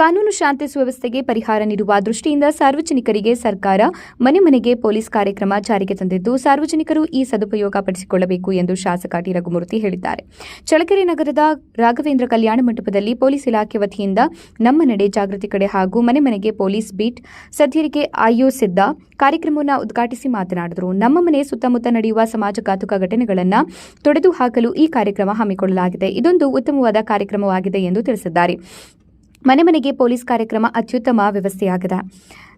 ಕಾನೂನು ಶಾಂತಿ ಸುವ್ಯವಸ್ಥೆಗೆ ಪರಿಹಾರ ನೀಡುವ ದೃಷ್ಟಿಯಿಂದ ಸಾರ್ವಜನಿಕರಿಗೆ ಸರ್ಕಾರ ಮನೆ ಮನೆಗೆ ಪೊಲೀಸ್ ಕಾರ್ಯಕ್ರಮ ಜಾರಿಗೆ ತಂದಿದ್ದು, ಸಾರ್ವಜನಿಕರು ಈ ಸದುಪಯೋಗ ಪಡಿಸಿಕೊಳ್ಳಬೇಕು ಎಂದು ಶಾಸಕ ಟಿ. ರಘುಮೂರ್ತಿ ಹೇಳಿದ್ದಾರೆ. ಚಳಕೆರೆ ನಗರದ ರಾಘವೇಂದ್ರ ಕಲ್ಯಾಣ ಮಂಟಪದಲ್ಲಿ ಪೊಲೀಸ್ ಇಲಾಖೆ ವತಿಯಿಂದ ನಮ್ಮ ನಡೆ ಜಾಗೃತಿ ಕಡೆ ಹಾಗೂ ಮನೆ ಮನೆಗೆ ಪೊಲೀಸ್ ಬೀಟ್ ಸದ್ಯರಿಗೆ ಆಯೋಜಿಸಿದ್ದ ಕಾರ್ಯಕ್ರಮವನ್ನು ಉದ್ಘಾಟಿಸಿ ಮಾತನಾಡಿದರು. ನಮ್ಮ ಮನೆ ಸುತ್ತಮುತ್ತ ನಡೆಯುವ ಸಮಾಜಘಾತುಕ ಘಟನೆಗಳನ್ನು ತೊಡೆದು ಹಾಕಲು ಈ ಕಾರ್ಯಕ್ರಮ ಹಮ್ಮಿಕೊಳ್ಳಲಾಗಿದೆ. ಇದೊಂದು ಉತ್ತಮವಾದ ಕಾರ್ಯಕ್ರಮವಾಗಿದೆ ಎಂದು ತಿಳಿಸಿದ್ದಾರೆ. ಮನೆ ಮನೆಗೆ ಪೊಲೀಸ್ ಕಾರ್ಯಕ್ರಮ ಅತ್ಯುತ್ತಮ ವ್ಯವಸ್ಥೆಯಾಗಿದೆ.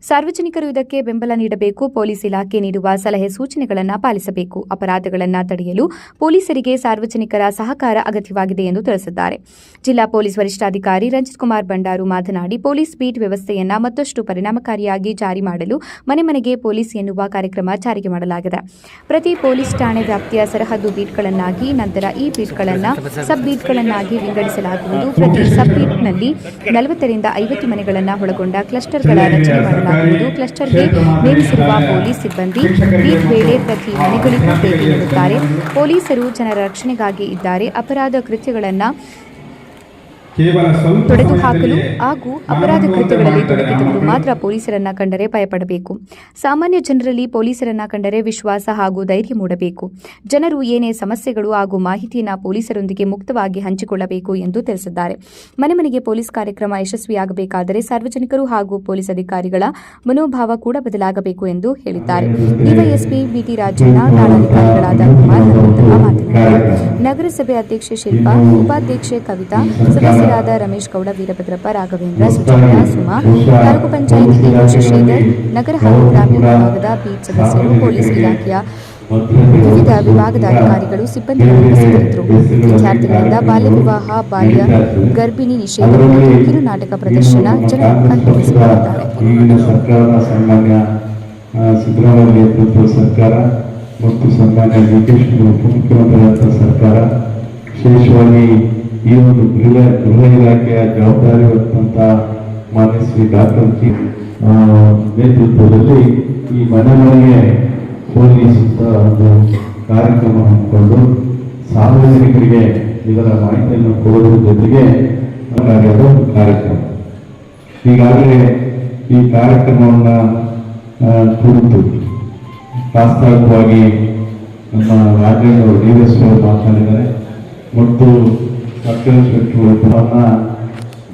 ಸಾರ್ವಜನಿಕರು ಇದಕ್ಕೆ ಬೆಂಬಲ ನೀಡಬೇಕು. ಪೊಲೀಸ್ ಇಲಾಖೆ ನೀಡುವ ಸಲಹೆ ಸೂಚನೆಗಳನ್ನು ಪಾಲಿಸಬೇಕು. ಅಪರಾಧಗಳನ್ನು ತಡೆಯಲು ಪೊಲೀಸರಿಗೆ ಸಾರ್ವಜನಿಕರ ಸಹಕಾರ ಅಗತ್ಯವಾಗಿದೆ ಎಂದು ತಿಳಿಸಿದ್ದಾರೆ. ಜಿಲ್ಲಾ ಪೊಲೀಸ್ ವರಿಷ್ಠಾಧಿಕಾರಿ ರಂಜಿತ್ ಕುಮಾರ್ ಬಂಡಾರು ಮಾತನಾಡಿ, ಪೊಲೀಸ್ ಬೀಟ್ ವ್ಯವಸ್ಥೆಯನ್ನು ಮತ್ತಷ್ಟು ಪರಿಣಾಮಕಾರಿಯಾಗಿ ಜಾರಿ ಮಾಡಲು ಮನೆ ಮನೆಗೆ ಪೊಲೀಸ್ ಎನ್ನುವ ಕಾರ್ಯಕ್ರಮ ಜಾರಿಗೆ ಮಾಡಲಾಗಿದೆ. ಪ್ರತಿ ಪೊಲೀಸ್ ಠಾಣೆ ವ್ಯಾಪ್ತಿಯ ಸರಹದ್ದು ಬೀಟ್ಗಳನ್ನಾಗಿ, ನಂತರ ಈ ಬೀಟ್ಗಳನ್ನು ಸಬ್ ಬೀಟ್ಗಳನ್ನಾಗಿ ವಿಂಗಡಿಸಲಾಗುವುದು. ಪ್ರತಿ ಸಬ್ ಬೀಟ್ನಲ್ಲಿ ನಲವತ್ತರಿಂದ ಐವತ್ತು ಮನೆಗಳನ್ನು ಒಳಗೊಂಡ ಕ್ಲಸ್ಟರ್ಗಳ ರಚನೆ ಮಾಡಲಾಗುವುದು ಕ್ಲಸ್ಟರ್ಗೆ ನೇಮಿಸಿರುವ ಪೊಲೀಸ್ ಸಿಬ್ಬಂದಿ ಈ ವೇಳೆ ಪ್ರತಿ ಮನೆಗಳಿಗೂ ಭೇಟಿ ನೀಡುತ್ತಾರೆ ಪೊಲೀಸರು ಜನರ ರಕ್ಷಣೆಗಾಗಿ ಇದ್ದಾರೆ. ಅಪರಾಧ ಕೃತ್ಯಗಳನ್ನು ತೊಡೆದು ಹಾಕಲು ಹಾಗೂ ಅಪರಾಧ ಕೃತ್ಯಗಳಲ್ಲಿ ತೊಡಗಿದವರು ಮಾತ್ರ ಪೊಲೀಸರನ್ನ ಕಂಡರೆ ಭಯಪಡಬೇಕು. ಸಾಮಾನ್ಯ ಜನರಲ್ಲಿ ಪೊಲೀಸರನ್ನ ಕಂಡರೆ ವಿಶ್ವಾಸ ಹಾಗೂ ಧೈರ್ಯ ಮೂಡಬೇಕು. ಜನರು ಏನೇ ಸಮಸ್ಯೆಗಳು ಹಾಗೂ ಮಾಹಿತಿಯನ್ನು ಪೊಲೀಸರೊಂದಿಗೆ ಮುಕ್ತವಾಗಿ ಹಂಚಿಕೊಳ್ಳಬೇಕು ಎಂದು ತಿಳಿಸಿದ್ದಾರೆ. ಮನೆ ಮನೆಗೆ ಪೊಲೀಸ್ ಕಾರ್ಯಕ್ರಮ ಯಶಸ್ವಿಯಾಗಬೇಕಾದರೆ ಸಾರ್ವಜನಿಕರು ಹಾಗೂ ಪೊಲೀಸ್ ಅಧಿಕಾರಿಗಳ ಮನೋಭಾವ ಕೂಡ ಬದಲಾಗಬೇಕು ಎಂದು ಹೇಳಿದ್ದಾರೆ. ಡಿವೈಎಸ್ಪಿ ಬಿಟಿ ರಾಜಣ್ಣ ಠಾಣಾಧಿಕಾರಿಗಳಾದ ಕುಮಾರ್ ಹನುಮಂತಪ್ಪ ಮಾತನಾಡಿದರು. ನಗರಸಭೆ ಅಧ್ಯಕ್ಷೆ ಶಿಲ್ಪಾ ಉಪಾಧ್ಯಕ್ಷೆ ಕವಿತಾ ಸದಸ್ಯರಾದ ರಮೇಶ್ ಗೌಡ, ವೀರಭದ್ರಪ್ಪ, ರಾಘವೇಂದ್ರ, ಸುಜಾತ, ಸುಮಾ, ತಾಲೂಕು ಪಂಚಾಯಿತಿ ಶಶಿಧರ್ ನಗರ ಹಾಗೂ ಗ್ರಾಮೀಣ ವಿಭಾಗದ ಬೀಟ್ ಸದಸ್ಯರು, ಪೊಲೀಸ್ ಇಲಾಖೆಯ ವಿವಿಧ ವಿಭಾಗದ ಅಧಿಕಾರಿಗಳು ಸಿಬ್ಬಂದಿ ಉಪಸ್ಥಿತರಿದ್ದರು. ವಿದ್ಯಾರ್ಥಿಗಳಿಂದ ಬಾಲ್ಯ ವಿವಾಹ, ಬಾಲ್ಯ ಗರ್ಭಿಣಿ ನಿಷೇಧ ಕಿರು ನಾಟಕ ಪ್ರದರ್ಶನ, ಜನರು ಸರ್ಕಾರ ಮತ್ತು ಸರ್ಕಾರ, ವಿಶೇಷವಾಗಿ ಈ ಒಂದು ಗೃಹ ಗೃಹ ಇಲಾಖೆಯ ಜವಾಬ್ದಾರಿ ಹೊತ್ತಂತ ಮಾನ್ಯ ಡಾಕ್ಟರ್ ಜಿ ನೇತೃತ್ವದಲ್ಲಿ ಈ ಮನೆ ಮನೆಗೆ ಪೊಲೀಸ್ ಒಂದು ಕಾರ್ಯಕ್ರಮ ಹಮ್ಮಿಕೊಂಡು ಸಾರ್ವಜನಿಕರಿಗೆ ಇದರ ಮಾಹಿತಿಯನ್ನು ಕೊಡುವುದರ ಜೊತೆಗೆ ಕಾರ್ಯಕ್ರಮ. ಈಗಾಗಲೇ ಈ ಕಾರ್ಯಕ್ರಮವನ್ನು ಕುರಿತು ಪ್ರಾಸ್ತಾವಿಕವಾಗಿ ನಮ್ಮ ರಾಜೇಂದ್ರ ಡಿ ಎಸ್ ಮಾತನಾಡಿದ್ದಾರೆ. ಮತ್ತು ಸಚಿವರು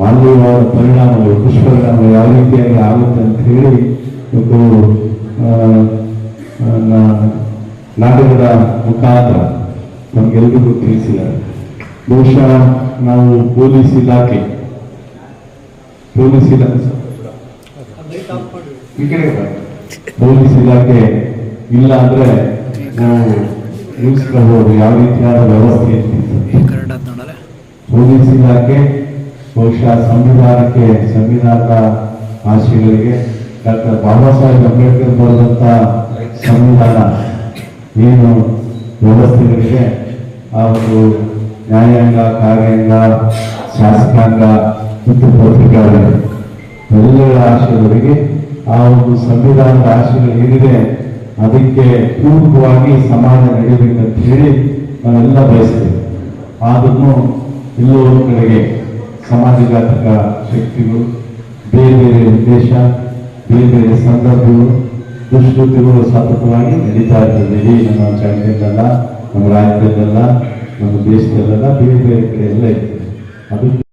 ಮಾನವೀಯವಾದ ಪರಿಣಾಮಗಳು, ದುಷ್ಪರಿಣಾಮಗಳು ಯಾವ ರೀತಿಯಾಗಿ ಆಗುತ್ತೆ ಅಂತ ಹೇಳಿ ನಾ- ನಾಟಕದ ಮುಖಾಂತರ ನಮಗೆಲ್ಲರಿಗೂ ತಿಳಿಸಿದ್ದಾರೆ ಬಹುಶಃ ನಾವು ಪೊಲೀಸ್ ಇಲಾಖೆ ಪೊಲೀಸ್ ಇಲಾಖೆ. ಪೊಲೀಸ್ ಇಲಾಖೆ ಇಲ್ಲ ಅಂದ್ರೆ ನಾವು ನಿಲ್ಲಿಸ್ಕೋಬಹುದು ಯಾವ ರೀತಿಯಾದ ವ್ಯವಸ್ಥೆ ಪೊಲೀಸ್ ಇಲಾಖೆ ಬಹುಶಃ ಸಂವಿಧಾನಕ್ಕೆ ಸಂವಿಧಾನದ ಆಶಯಗಳಿಗೆ ಡಾಕ್ಟರ್ ಬಾಬಾ ಸಾಹೇಬ್ ಅಂಬೇಡ್ಕರ್ ಬರೆದಂತ ಸಂವಿಧಾನ ಏನು ವ್ಯವಸ್ಥೆಗಳಿಗೆ ಆ ಒಂದು ನ್ಯಾಯಾಂಗ, ಕಾರ್ಯಾಂಗ, ಶಾಸಕಾಂಗ ಮತ್ತು ಪತ್ರಿಕಾಗಳು ಎಲ್ಲರ ಆಶಯಗಳಿಗೆ ಆ ಒಂದು ಸಂವಿಧಾನದ ಆಶಯಗಳು ಏನಿದೆ ಅದಕ್ಕೆ ಪೂರ್ವಕವಾಗಿ ಸಮಾಜ ನಡೆಯಬೇಕಂತ ಹೇಳಿ ನಾವೆಲ್ಲ ಬಯಸ್ತೇವೆ. ಆದ್ರೂ ಎಲ್ಲೋ ಕಡೆಗೆ ಸಮಾಜಘಾತಕ ಶಕ್ತಿಗಳು, ಬೇರೆ ಬೇರೆ ಉದ್ದೇಶ, ಬೇರೆ ಬೇರೆ ಸಂದರ್ಭಗಳು ದುಷ್ಕೃತಿಗಳು ಸತತವಾಗಿ ನಡೀತಾ ಇರ್ತದೆ. ಇಡೀ ನಮ್ಮ ಚಳಿಯಲ್ಲೆಲ್ಲ ನಮ್ಮ ರಾಜ್ಯದಲ್ಲ ನಮ್ಮ ದೇಶದಲ್ಲೆಲ್ಲ ಬೇರೆ ಬೇರೆ ಕಡೆ ಎಲ್ಲ ಇರ್ತದೆ. ಅದು